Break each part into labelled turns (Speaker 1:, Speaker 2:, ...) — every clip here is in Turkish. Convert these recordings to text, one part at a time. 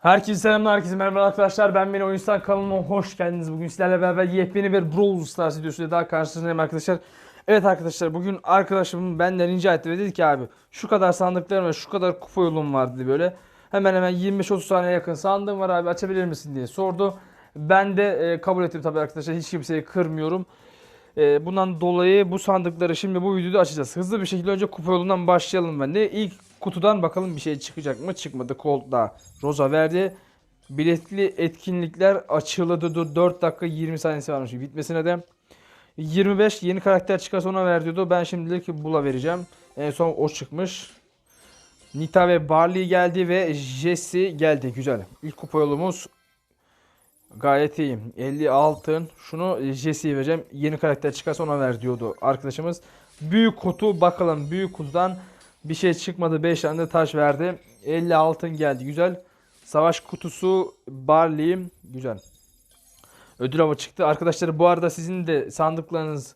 Speaker 1: Herkese selamlar, herkese merhaba arkadaşlar. Ben Beni Oyuncular kanalına hoş geldiniz. Bugün sizlerle beraber yepyeni bir Brawl Stars videosuyla daha karşınızdayım arkadaşlar. Evet arkadaşlar bugün arkadaşım benden rica etti ve dedi ki abi şu kadar sandıklarım ve şu kadar kupa yolum var dedi böyle. Hemen hemen 25-30 tane yakın sandığım var abi açabilir misin diye sordu. Ben de e, kabul ettim tabii arkadaşlar hiç kimseyi kırmıyorum. E, bundan dolayı bu sandıkları şimdi bu videoda açacağız. Hızlı bir şekilde önce kupa yolundan başlayalım ben de. İlk kutudan bakalım bir şey çıkacak mı? Çıkmadı. Colt da Rosa verdi. Biletli etkinlikler açıldı. 4 dakika 20 saniyesi varmış bitmesine de. 25 yeni karakter çıkarsa ona ver diyordu. Ben şimdilik Bula vereceğim. En son o çıkmış. Nita ve Barley geldi ve Jesse geldi. Güzel. İlk kupa yolumuz gayet iyi. 50 altın. Şunu Jesse'ye vereceğim. Yeni karakter çıkarsa ona ver diyordu arkadaşımız. Büyük kutu bakalım. Büyük kutudan bir şey çıkmadı. 5 tane de taş verdi. 50 altın geldi. Güzel. Savaş kutusu Barley. Güzel. Ödül avı çıktı. Arkadaşlar bu arada sizin de sandıklarınız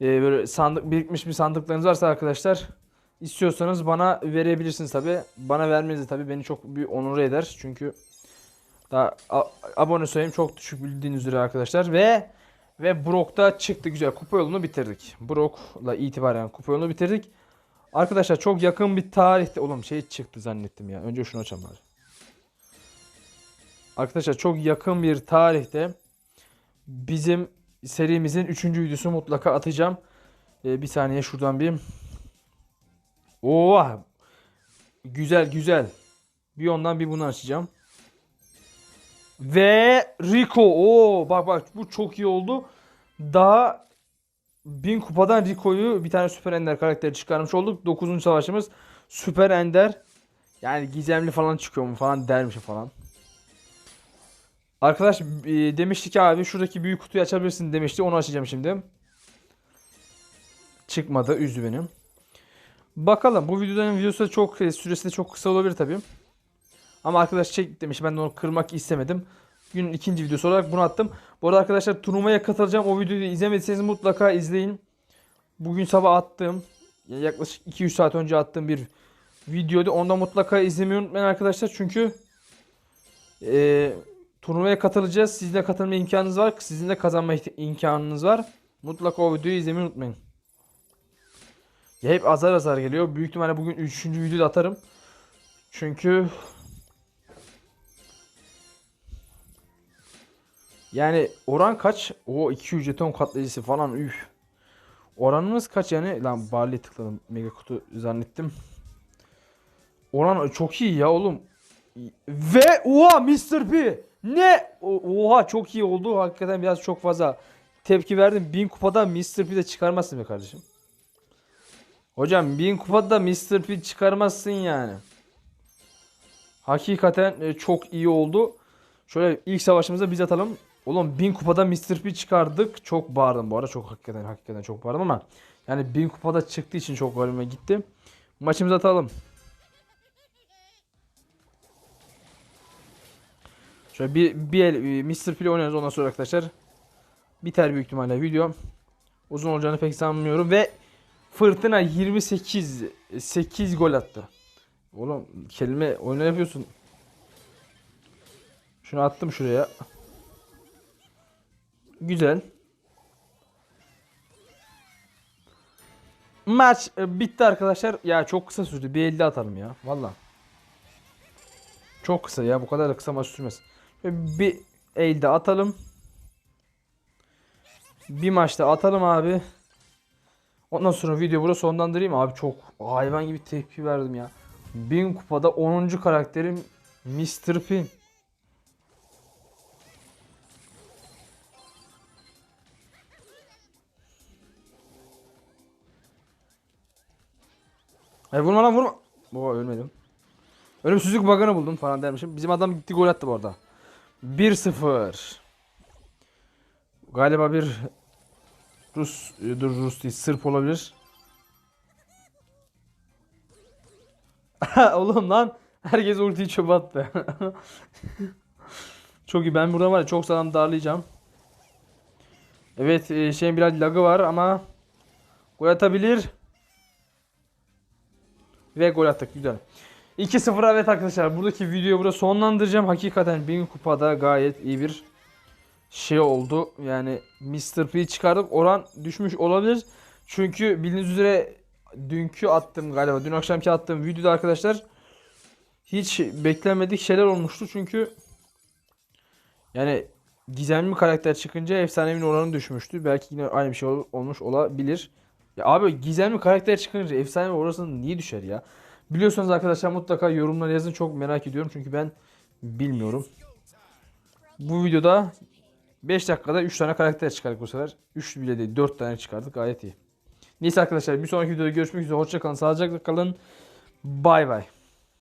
Speaker 1: e, böyle sandık birikmiş bir sandıklarınız varsa arkadaşlar istiyorsanız bana verebilirsiniz tabi. Bana vermeniz tabi beni çok bir onur eder. Çünkü daha abone sayım çok düşük bildiğiniz üzere arkadaşlar ve ve Brock'ta çıktı güzel. Kupa yolunu bitirdik. Brock'la itibaren kupa yolunu bitirdik. Arkadaşlar çok yakın bir tarihte oğlum şey çıktı zannettim ya. Önce şunu açalım bari. Arkadaşlar çok yakın bir tarihte bizim serimizin 3. videosu mutlaka atacağım. Ee, bir saniye şuradan bir. Oo! Güzel güzel. Bir ondan bir bunu açacağım. Ve Rico. Oo bak bak bu çok iyi oldu. Daha 1000 kupadan Rico'yu bir tane Süper Ender karakteri çıkarmış olduk. 9. savaşımız Süper Ender. Yani gizemli falan çıkıyor mu falan dermiş falan. Arkadaş e, demişti ki abi şuradaki büyük kutuyu açabilirsin demişti. Onu açacağım şimdi. Çıkmadı. Üzdü benim. Bakalım bu videonun videosu da çok e, süresi de çok kısa olabilir tabii. Ama arkadaş çek demiş. Ben de onu kırmak istemedim. Günün ikinci videosu olarak bunu attım. Bu arada arkadaşlar turnuvaya katılacağım. O videoyu izlemediyseniz mutlaka izleyin. Bugün sabah attığım yaklaşık 2-3 saat önce attığım bir videoydu. Onda mutlaka izlemeyi unutmayın arkadaşlar. Çünkü eee turnuvaya katılacağız. Sizin de katılma imkanınız var. Sizin de kazanma imkanınız var. Mutlaka o videoyu izlemeyi unutmayın. Ya hep azar azar geliyor. Büyük ihtimalle bugün 3. videoyu da atarım. Çünkü yani oran kaç? O 200 jeton katlayıcısı falan üf. Oranımız kaç yani? Lan Barley tıkladım. Mega kutu zannettim. Oran çok iyi ya oğlum. Ve oha Mr. P. Ne? Oha çok iyi oldu. Hakikaten biraz çok fazla tepki verdim. 1000 kupada Mr. P de çıkarmazsın be kardeşim. Hocam 1000 kupada Mr. P çıkarmazsın yani. Hakikaten e, çok iyi oldu. Şöyle ilk savaşımızda biz atalım. Oğlum 1000 kupada Mr. P çıkardık. Çok bağırdım bu arada. Çok hakikaten hakikaten çok bağırdım ama yani 1000 kupada çıktığı için çok garibime gitti. Maçımızı atalım. Şöyle bir, bir el Mr. P ile oynarız ondan sonra arkadaşlar. Biter büyük ihtimalle video. Uzun olacağını pek sanmıyorum ve Fırtına 28 8 gol attı. Oğlum kelime oyunu yapıyorsun. Şunu attım şuraya. Güzel. Maç e, bitti arkadaşlar. Ya çok kısa sürdü. Bir 50 atalım ya. Valla. Çok kısa ya. Bu kadar da kısa maç sürmez. Bir elde atalım. Bir maçta atalım abi. Ondan sonra video burada sonlandırayım abi çok hayvan gibi tepki verdim ya. 1000 kupada 10. karakterim Mr. P. Ay vurma lan vurma. Baba ölmedim. Ölümsüzlük bug'ını buldum falan dermişim. Bizim adam gitti gol attı bu arada. 1-0. Galiba bir Rus, e, dur Rus değil Sırp olabilir. Oğlum lan herkes ultiyi çöpe attı. çok iyi ben burada var ya çok sağlam darlayacağım. Evet e, şeyin biraz lagı var ama gol atabilir. Ve gol attık güzel. 2-0 evet arkadaşlar buradaki videoyu burada sonlandıracağım. Hakikaten 1000 kupada gayet iyi bir şey oldu. Yani Mr. P çıkardık. Oran düşmüş olabilir. Çünkü bildiğiniz üzere dünkü attığım galiba dün akşamki attığım videoda arkadaşlar hiç beklenmedik şeyler olmuştu. Çünkü yani gizemli karakter çıkınca efsanemin oranı düşmüştü. Belki yine aynı bir şey ol- olmuş olabilir. Ya abi gizemli karakter çıkınca efsane orası niye düşer ya? Biliyorsanız arkadaşlar mutlaka yorumlara yazın. Çok merak ediyorum çünkü ben bilmiyorum. Bu videoda 5 dakikada 3 tane karakter çıkardık bu sefer. 3 bile değil 4 tane çıkardık gayet iyi. Neyse arkadaşlar bir sonraki videoda görüşmek üzere. Hoşçakalın. Sağlıcakla kalın. Bay bay.